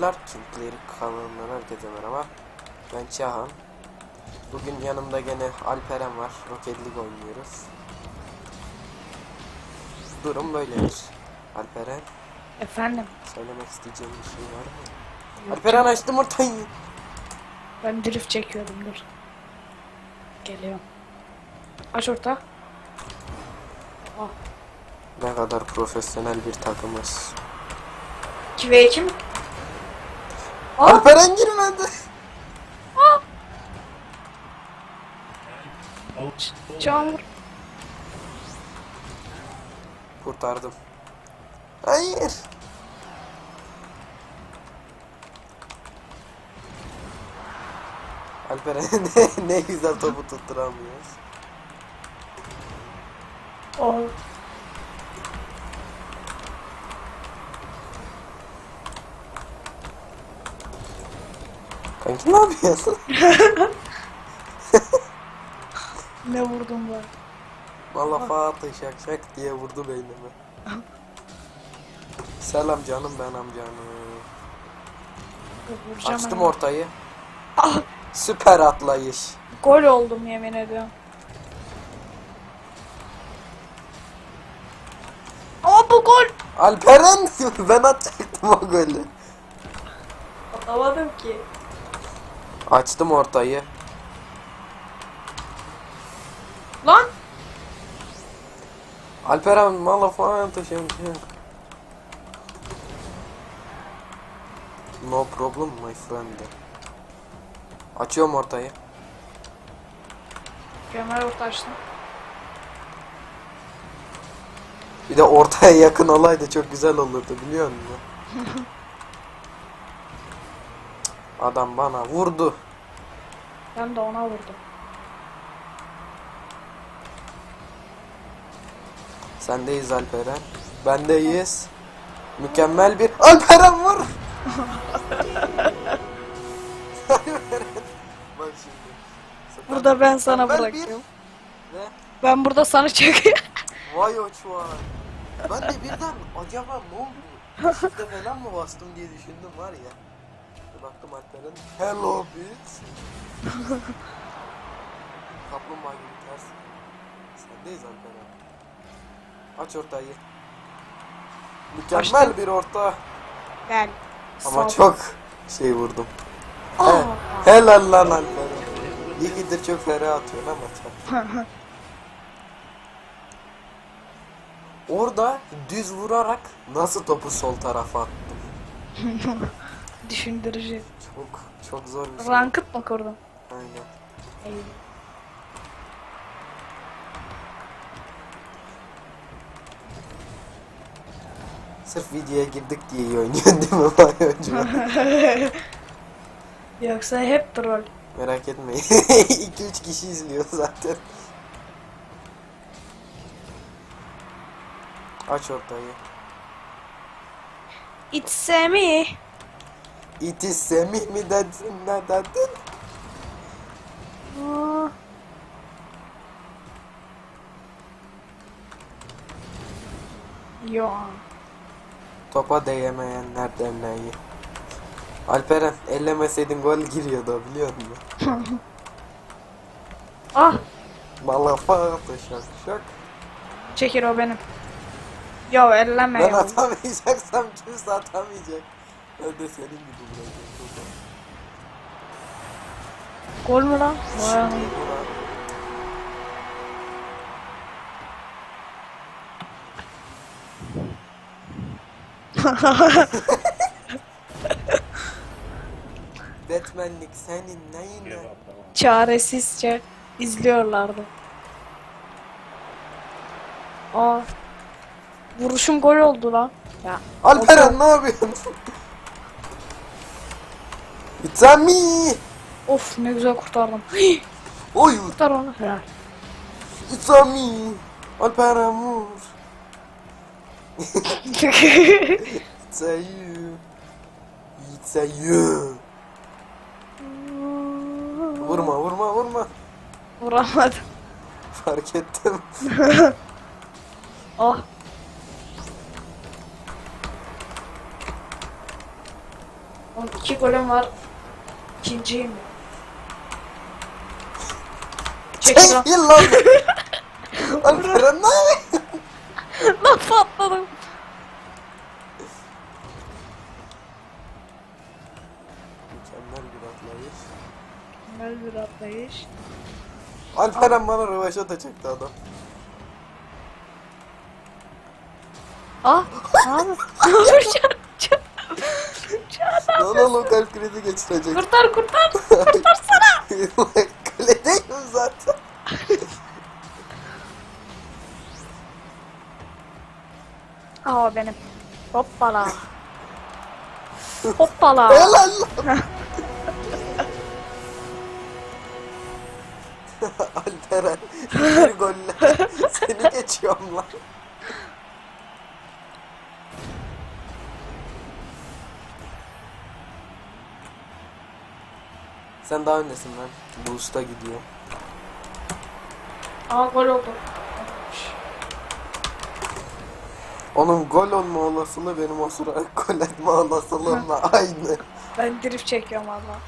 Clark King Player kanalından herkese merhaba. Ben Çahan. Bugün yanımda gene Alperen var. Rocket League oynuyoruz. Durum böyledir. Alperen, Efendim, söylemek isteyeceğim bir şey var mı? Alperen açtım ortayı. ben drift çekiyordum dur. Geliyorum. Aç orta. Aa, Ne kadar profesyonel bir takımız. 2 ve 2 mi? Alperen girmedi. çamur. Kurtardım. Hayır. Alperen ne, ne güzel topu tutturamıyoruz. Oh. Kanki ne yapıyorsun? Ne vurdum ben? Valla Fatih şak şak diye vurdu beynime. Selam canım ben amcanım. Vuracağım Açtım hemen. ortayı. Ah, Süper atlayış. gol oldum yemin ediyorum. Aa bu gol. Alperen ben atacaktım o golü. Atamadım ki. Açtım ortayı. Lan. Alperen valla Fatih şak şak. No problem my friend. Açıyorum ortayı. Kemal orta açtım. Bir de ortaya yakın olaydı çok güzel olurdu biliyor musun? Adam bana vurdu. Ben de ona vurdum. Sendeyiz Alperen. Bendeyiz. Mükemmel bir Alperen vur. Alperen. Bak şimdi. Burada ben sana Mükemmel bir- bırakıyorum. Ve Ben burada sana çekiyorum. vay o çuval. Ben de birden acaba ne oldu? Shift'e falan mı bastım diye düşündüm var ya. Baktım Alperen. Hello bitch. Kaplumbağa gibi ters. Sendeyiz Alperen. Aç ortayı. Mükemmel Açtım. bir orta. Gel. Ama Sağ- çok şey vurdum. Aa. He, helal lan Alperen. İyidir çok ferah atıyorsun ama çok. Orada düz vurarak nasıl topu sol tarafa attım. Düşündürücü. Çok çok zor bir şey. Rankıt mı kurdun? Aynen. İyi. Sırf videoya girdik diye iyi oynuyorsun değil mi vay? Yoksa hep troll. Merak etmeyin. 2-3 kişi izliyor zaten. Aç ortayı. It's me. It is Semih mi dedin ne dedin? Aa. Yo. Topa değemeyenler derneği. Alperen ellemeseydin gol giriyordu biliyor musun? Ah. Malafa şak şak. Çekir o benim. Yo elleme Ben ya. atamayacaksam kimse atamayacak. Ben de senin gibi bırakıyorum. topu. Gol mü lan? Vay Şimdi anam. buna- Batman'lik senin neyine? Çaresizce izliyorlardı. Aa. Vuruşum gol oldu lan. Ya. Alperen ne yapıyorsun? It's a me. Of ne güzel kurtardım. Oy, Kurtar onu. Helal. it's a me. Alperen vur. It's a you. It's a you. Vurma, vurma, vurma. Vuramadım. Fark ettim. Ah. Oğlum iki golüm var. İkinciyim. Çekil lan. Çekil lan. Alperen ne yapıyorsun? Lan patladım. Mükemmel bir atlayış. Mükemmel bir atlayış. Alperen bana rövaşa da çekti adam. Ah! Abi. Çat. Çat. Lan oğlum kalp krizi geçirecek. Kurtar kurtar. Kurtarsana. Kaledeyim zaten. Aa benim. Hoppala. Hoppala. Helal lan. Alperen bir golle seni geçiyorum lan. Sen daha öndesin lan. Boost'a gidiyor. Aa gol oldu. Onun gol olma olasılığı benim o sıra gol etme olasılığımla aynı. Ben drift çekiyorum valla.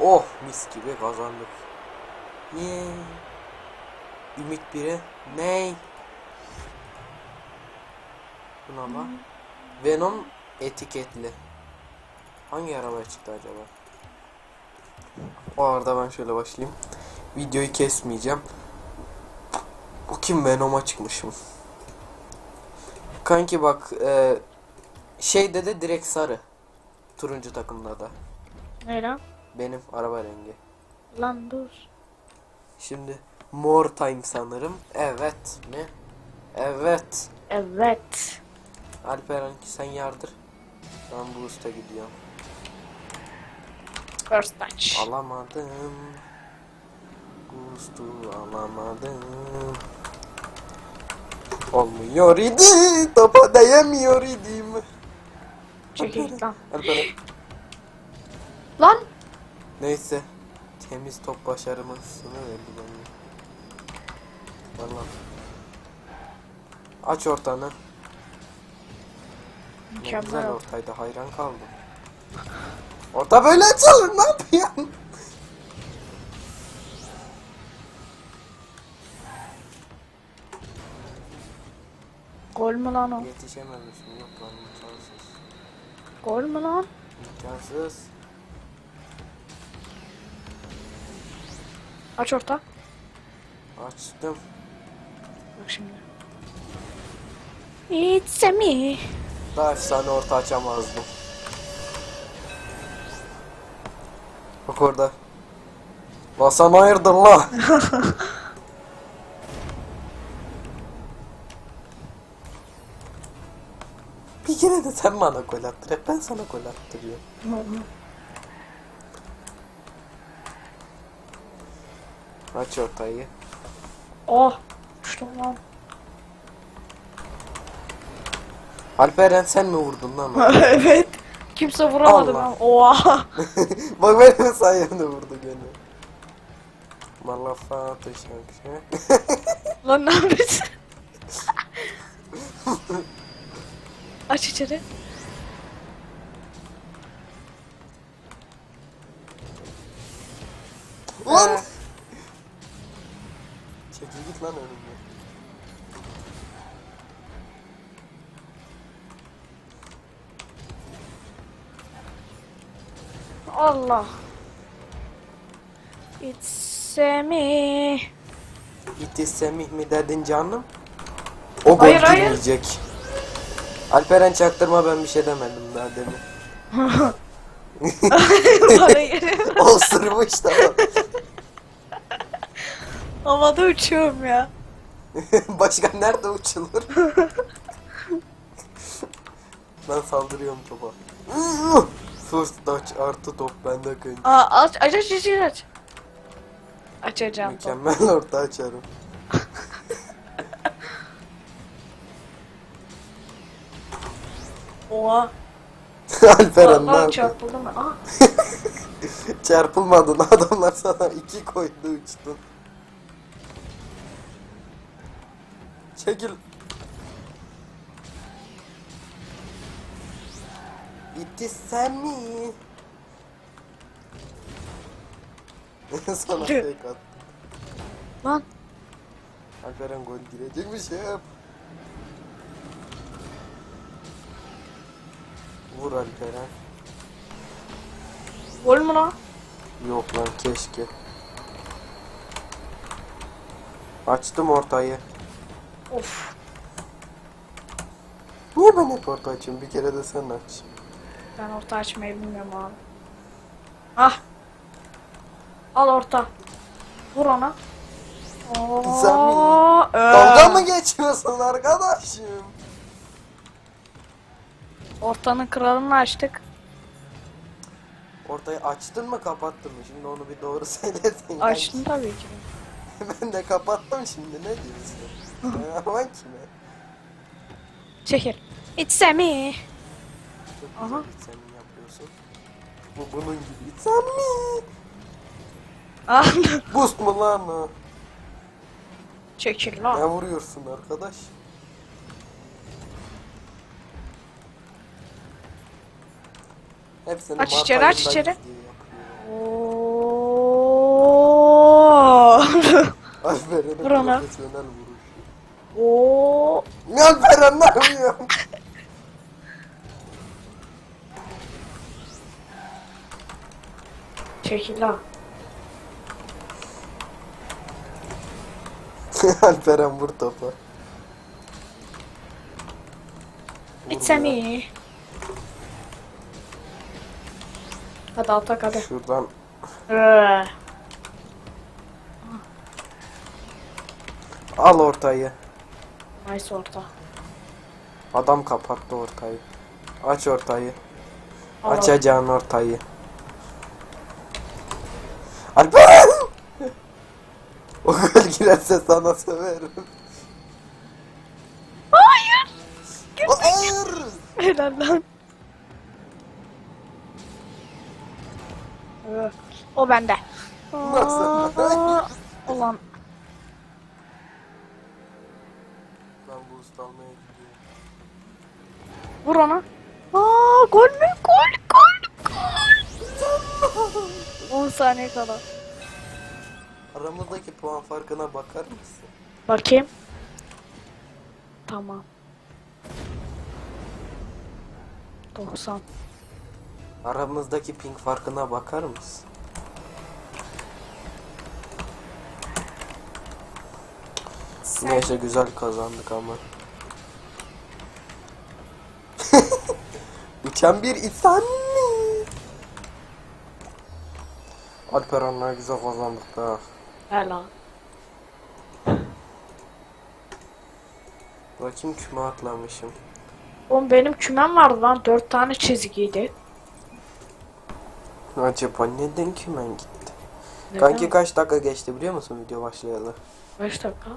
Oh mis gibi kazandık. Yeee. Ümit biri. Ney? Buna bak. Venom etiketli. Hangi araba çıktı acaba? O arada ben şöyle başlayayım. Videoyu kesmeyeceğim. Bu kim Venom'a çıkmışım. Kanki bak e, şeyde de direkt sarı. Turuncu takımda da. Ne lan? Benim araba rengi. Lan dur. Şimdi more time sanırım. Evet mi? Evet. Evet. Alperen sen yardır. Ben boost'a gidiyorum. First touch. Alamadım. Boost'u alamadım. Olmuyor idi. Topa değemiyor idim. Çekil lan. Lan! Neyse. Temiz top başarımızını verdi bana. Valla. Aç ortanı. Ne güzel Mükemmel. ortaydı hayran kaldım. Orta böyle açılır ne yapıyorsun? Gol mü lan o? Yetişememişim yok lan imkansız. Gol mü lan? İmkansız. Aç orta. Açtım. Bak şimdi. It's a me. Daha efsane orta açamazdım. Bak orada. La sen hayırdır la? Bir kere de sen bana gol attır. Hep ben sana gol attırıyorum. Aç ortayı. Oh. Uçtum lan. Alperen sen mi vurdun lan onu? evet. Kimse vuramadı Allah. lan. Oha. Bak benim sayemde vurdu gene. Malafat şarkı. lan ne yapıyorsun? Aç içeri. Lan! Çekil git lan önümden. Allah. It's me. Gitti Semih mi dedin canım? O gol Hayır, hayır. girmeyecek. Alperen çaktırma ben bir şey demedim daha demin. Bana geliyor. o sırmış tamam. Havada uçuyorum ya. Başka nerede uçulur? ben saldırıyorum topa. First touch artı top bende kanka. Aa aç aç aç aç aç. Açacağım. Mükemmel orta açarım. Oha. Alperen ne Lan yaptın? çarpıldı mı? Aa. Çarpılmadın adamlar sana iki koydu uçtun. Çekil. Gitti sen mi? Sana Tüh. fake at. Lan Alperen gol girecek bir şey. Vur Alperen. gol mü lan? Yok lan keşke. Açtım ortayı. Of. Niye ben hep orta açayım? Bir kere de sen aç. Ben orta açmayı bilmiyorum abi. Ah. Al orta. Vur ona. Oo, ee. Dalga mı geçiyorsun arkadaşım? Ortanın kralını açtık. Ortayı açtın mı kapattın mı? Şimdi onu bir doğru söylesin. Açtım tabii ki. ben de kapattım şimdi ne diyorsun? Aman kime? Çekil. It's me. Çok Aha. güzel sen yapıyorsun. Bu bunun gibi. Mi? Ah. Boost mu lan o? Çekil Ne lan. vuruyorsun arkadaş? Hepsini Aç içeri, aç ayında içeri. izliyor, yapıyor. Oo. Alperen'in Vur ona. profesyonel vuruşu. Oo. Ne Alperen ne yapıyorsun? Çekil lan. Alperen vur topa. Vur It's ya. me. Hadi atak hadi. Şuradan Ee. al ortayı. Nice orta. Adam kapattı ortayı. Aç ortayı. Al. Açacağın ortayı. Alperen! o gol girerse sana severim. Hayır. Hayır! Helal lan. O bende. Nasıl? Aa, Ulan Ben bu usta almaya gidiyorum. vur ona. Aa gol mü? Gol. 10 saniye kala. Aramızdaki puan farkına bakar mısın? Bakayım. Tamam. 90. Aramızdaki ping farkına bakar mısın? Neyse güzel kazandık ama. Uçan bir insan mı? Alperen'le güzel kazandık da. Helal. Bakayım küme atlamışım. Oğlum benim kümem vardı lan 4 tane çizgiydi. Acaba neden kümen gitti? Neden? Kanki kaç dakika geçti biliyor musun video başlayalı? 5 dakika.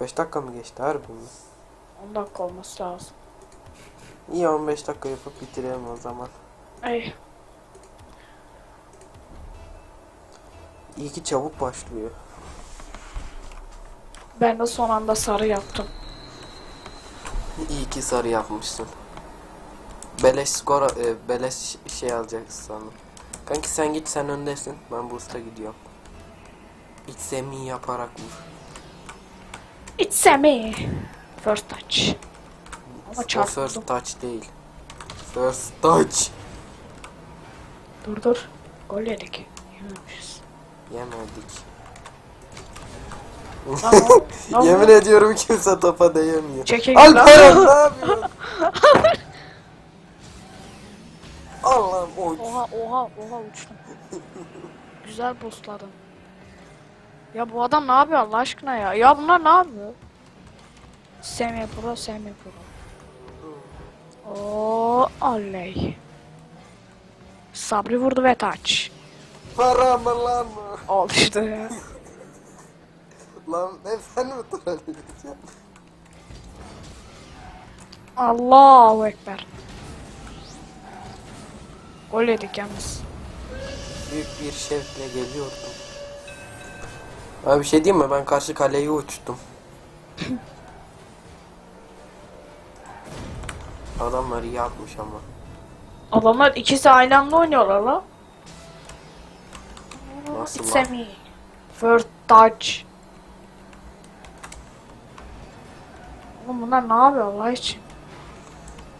5 dakika mı geçti harbi mi? 10 dakika olması lazım. İyi 15 dakika yapıp bitirelim o zaman. Ey. İyi ki çabuk başlıyor. Ben de son anda sarı yaptım. İyi ki sarı yapmışsın. Beleş skor, e, beleş şey alacaksın sandım. Kanki sen git sen öndesin. Ben boost'a gidiyorum. İç zemin yaparak vur. It's me. First touch. Ama O çarpıldım. first touch değil. First touch. Dur dur. Gol yedik. Yememişiz. Yemedik. Lan Yemin ediyorum kimse topa değemiyor. Alperen ne lan. yapıyorsun? Allah'ım oy. Oha oha oha uçtum. Güzel boostladım. Ya bu adam ne yapıyor Allah aşkına ya? Ya bunlar ne yapıyor? Semi pro semi pro. Oo oley. Sabri vurdu ve taç. Para mı lan o? Al işte ya. Lan hep sen mi trolleyeceksin? Allahu ekber. Gol yedik yalnız. Büyük bir şevkle geliyordum. Abi bir şey diyeyim mi? Ben karşı kaleye uçtum. Adamlar iyi atmış ama. Adamlar ikisi aynı anda oynuyorlar la. Nasıl It's lan? me. First touch. Oğlum bunlar ne yapıyor Allah için?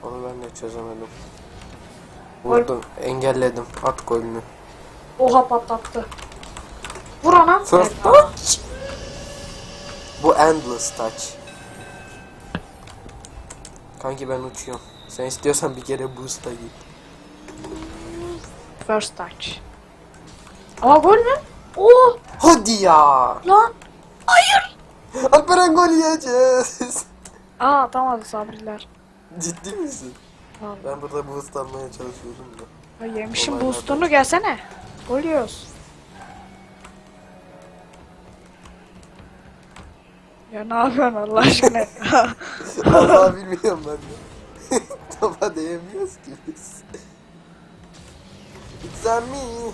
Onu ben de çözemedim. Vurdum, engelledim. At golünü. Oha patlattı. Vur ona. First touch. Bu endless touch. Kanki ben uçuyorum. Sen istiyorsan bir kere boost'a git. First touch. Aa gol mü? Oo Hadi ya. lan. Hayır. Alperen gol yiyeceğiz. Aa atamadı sabriler. Ciddi misin? Vallahi. Ben burada boost almaya çalışıyordum da. Ya yemişim Olaylar boostunu gelsene. Gol yiyoruz. Ya ne yapıyorsun Allah aşkına? Vallahi bilmiyorum ben de. Topa değemiyoruz ki biz. It's on me.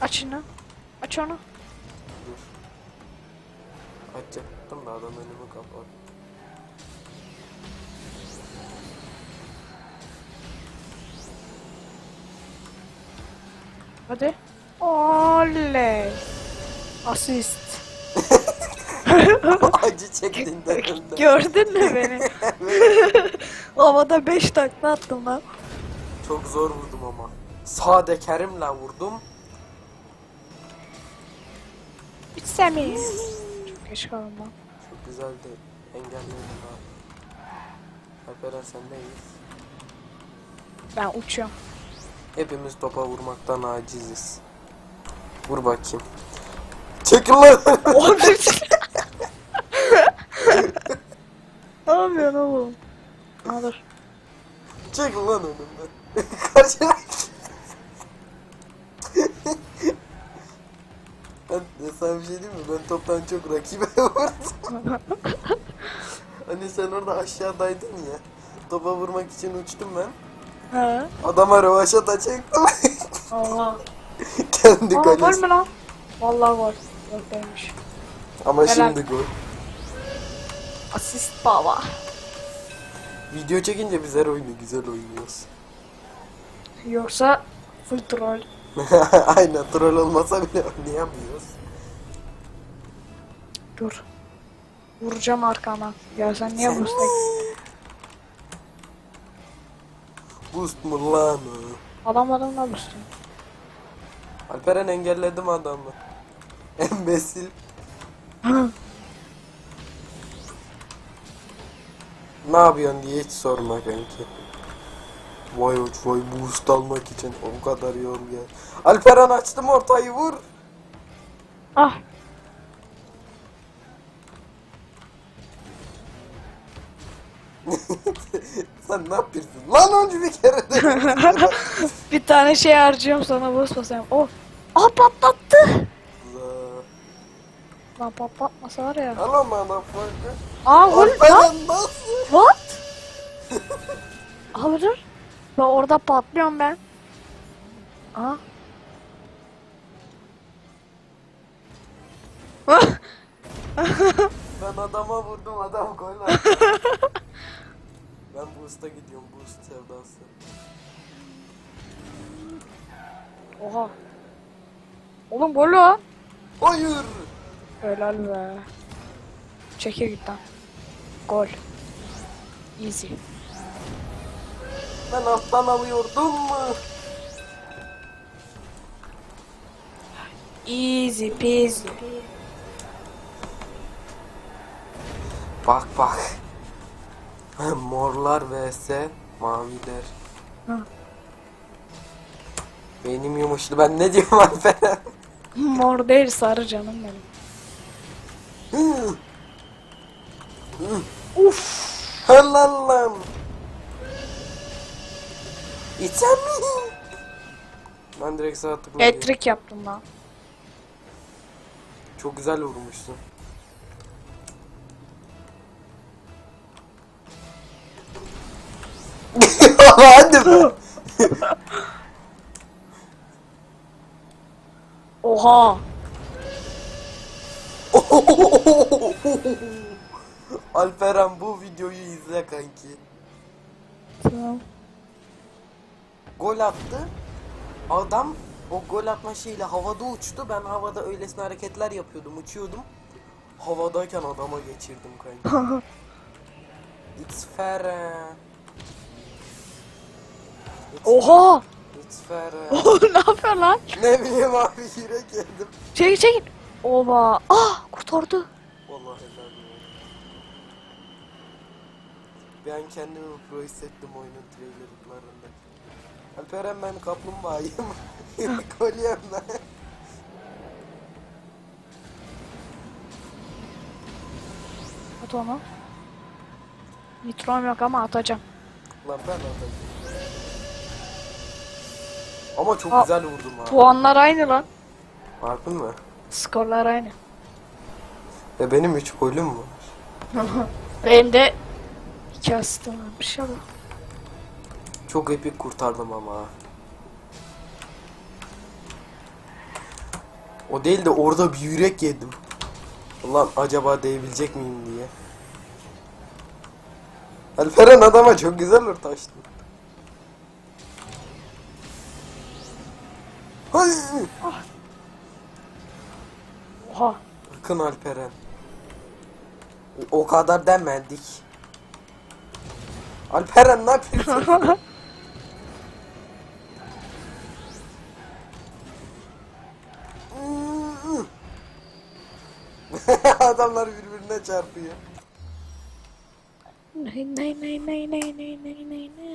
Aç onu. Aç onu. Dur. Açacaktım da adam önümü kapattı. Hadi. Oley. Asist. Acı çektiğinden önden. Gördün mü beni? Havada 5 takla attım lan. Çok zor vurdum ama. Sade kerimle vurdum. Hiç sevmeyiz. Çok geç kaldım lan. Çok güzeldi. Engelledim ha. Alperen sendeyiz. Ben uçuyorum. Hepimiz topa vurmaktan aciziz. Vur bakayım. Çekil lan. Oğlum Ne yapıyorsun oğlum? Alır. Çekil lan önümden. Kaçın. Ben sana bir şey diyeyim mi? Ben toptan çok rakibe vurdum. hani sen orada aşağıdaydın ya. Topa vurmak için uçtum ben. He. Adama rövaşata çektim. Allah. Kendi Aa kalesi. mü lan? Vallahi gol. Yok. Ama Helal. şimdi gol. Asist baba. Video çekince biz her oyunu güzel oynuyoruz. Yoksa full troll. Aynen troll olmasa bile oynayamıyoruz. Dur. Vuracağım arkana. Ya sen niye Sen- boost'a Boost mu lan o? Alamadım da boost'u. Alperen engelledim adamı. Embesil. ne yapıyorsun diye hiç sorma kanki. Vay vay boost almak için o kadar yol gel. Alperen açtım ortayı vur. Ah. Sen ne yapıyorsun? Lan önce bir kere de. Bir tane şey harcıyorum sana boost basayım. Oh. Aa patlattı. Lan patlatmasa var ya. Hello motherfucker. Aa gol lan. What? Abi Ben orada patlıyorum ben. Aa. Ben adama vurdum adam gol ben boost'a gidiyorum boost sevdası. Oha. Oğlum gol o. Hayır. Helal be. Çekil git lan. Gol. Easy. Ben alttan alıyordum mu? Easy peasy. Bak bak. Morlar vs maviler. Hı. Beynim yumuştu ben ne diyorum Alperen? Mor değil sarı canım benim. Uf. Helal İçen mi? Ben direkt sağ tıkladım. Etrik yaptım lan. Çok güzel vurmuşsun. Hadi be. Oha. Alperen bu videoyu izle kanki. Tamam. Gol attı. Adam o gol atma şeyiyle havada uçtu. Ben havada öylesine hareketler yapıyordum, uçuyordum. Havadayken adama geçirdim kanka. It's fair. It's, Oha! it's fair. Oh, ne yapıyor lan? ne bileyim abi yürek yedim. Çekil çekil. Oba. Ah kurtardı. Vallahi helal. Ben kendimi pro hissettim oyunun trailerlarında. Alperen ben kaplumbağayım. Kolyem ben. At onu. Nitrom yok ama atacağım. Lan ben atayım. Ama çok Aa, güzel vurdum ha. Puanlar aynı lan. Harbi mi? Skorlar aynı. E benim 3 golüm var. Benim de iki asistim varmış ama. Çok epik kurtardım ama. O değil de orada bir yürek yedim. Ulan acaba değebilecek miyim diye. Alperen adama çok güzel orta açtı. Hay! Oha. Akın Alperen. O kadar demedik. Alperen ne yapıyorsun? Birbirine çarpıyor.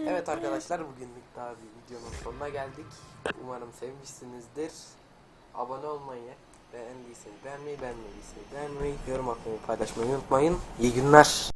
Evet arkadaşlar bugünlük daha bir videonun sonuna geldik. Umarım sevmişsinizdir. Abone olmayı, beğendiyseniz beğenmeyi, beğenmediyseniz beğenmeyi, yorum atmayı, paylaşmayı unutmayın. İyi günler.